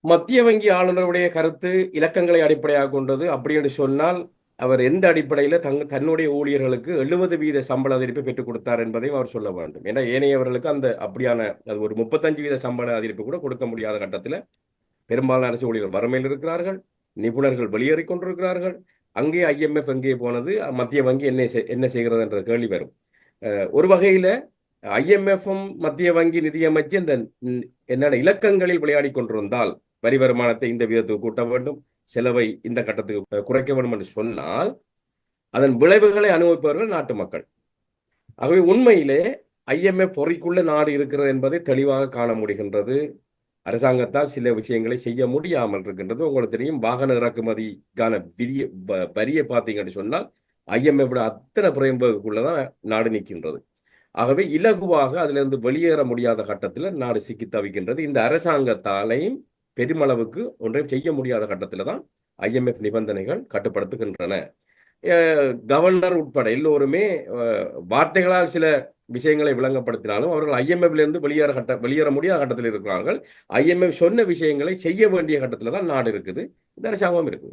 மத்திய வங்கி ஆளுநருடைய கருத்து இலக்கங்களை அடிப்படையாக கொண்டது. அப்படி என்று சொன்னால் அவர் எந்த அடிப்படையில் தங் தன்னுடைய ஊழியர்களுக்கு எழுபது வீத சம்பள அதிகரிப்பை பெற்றுக் கொடுத்தார் என்பதையும் அவர் சொல்ல வேண்டும். ஏன்னா ஏனையவர்களுக்கு அந்த அப்படியான அது ஒரு முப்பத்தஞ்சு வீத சம்பள அதிகரிப்பு கூட கொடுக்க முடியாத கட்டத்தில் பெரும்பாலான அரசு ஊழியர்கள் வறுமையில் இருக்கிறார்கள் நிபுணர்கள் வெளியேறிக் கொண்டிருக்கிறார்கள். அங்கே ஐஎம்எஃப் எங்கே போனது மத்திய வங்கி என்ன செய்- என்ன செய்கிறது என்ற கேள்வி வரும். ஒரு வகையில் ஐஎம்எஃப்பும் மத்திய வங்கி நிதியமைச்சு இந்த என்னென்ன இலக்கங்களில் விளையாடி கொண்டிருந்தால் வரி வருமானத்தை இந்த விதத்துக்கு கூட்ட வேண்டும் செலவை இந்த கட்டத்துக்கு குறைக்க வேண்டும் என்று சொன்னால் அதன் விளைவுகளை அனுபவிப்பவர்கள் நாட்டு மக்கள். ஆகவே உண்மையிலே ஐஎம்ஏ பொறிக்குள்ள நாடு இருக்கிறது என்பதை தெளிவாக காண முடிகின்றது. அரசாங்கத்தால் சில விஷயங்களை செய்ய முடியாமல் இருக்கின்றது. உங்களுக்கு தெரியும் வாகன இறக்குமதிக்கான விரிய வரியை பார்த்தீங்கன்னு சொன்னால் ஐஎம்ஏ விட அத்தனை பிரேம்புக்குள்ளதான் நாடு நிற்கின்றது. ஆகவே இலகுவாக அதிலிருந்து வெளியேற முடியாத கட்டத்தில் நாடு சிக்கி தவிக்கின்றது. இந்த அரசாங்கத்தாலையும் பெருமளவுக்கு ஒன்றையும் செய்ய முடியாத கட்டத்தில் தான் ஐஎம்எஃப் நிபந்தனைகள் கட்டுப்படுத்துகின்றன. கவர்னர் உட்பட எல்லோருமே வார்த்தைகளால் சில விஷயங்களை விளங்கப்படுத்தினாலும் அவர்கள் ஐஎம்எஃப்ல இருந்து வெளியேற கட்ட வெளியேற முடியாத கட்டத்தில் இருக்கிறார்கள். ஐஎம்எஃப் சொன்ன விஷயங்களை செய்ய வேண்டிய கட்டத்தில் தான் நாடு இருக்குது. இந்த அரசாங்கம் இருக்குது.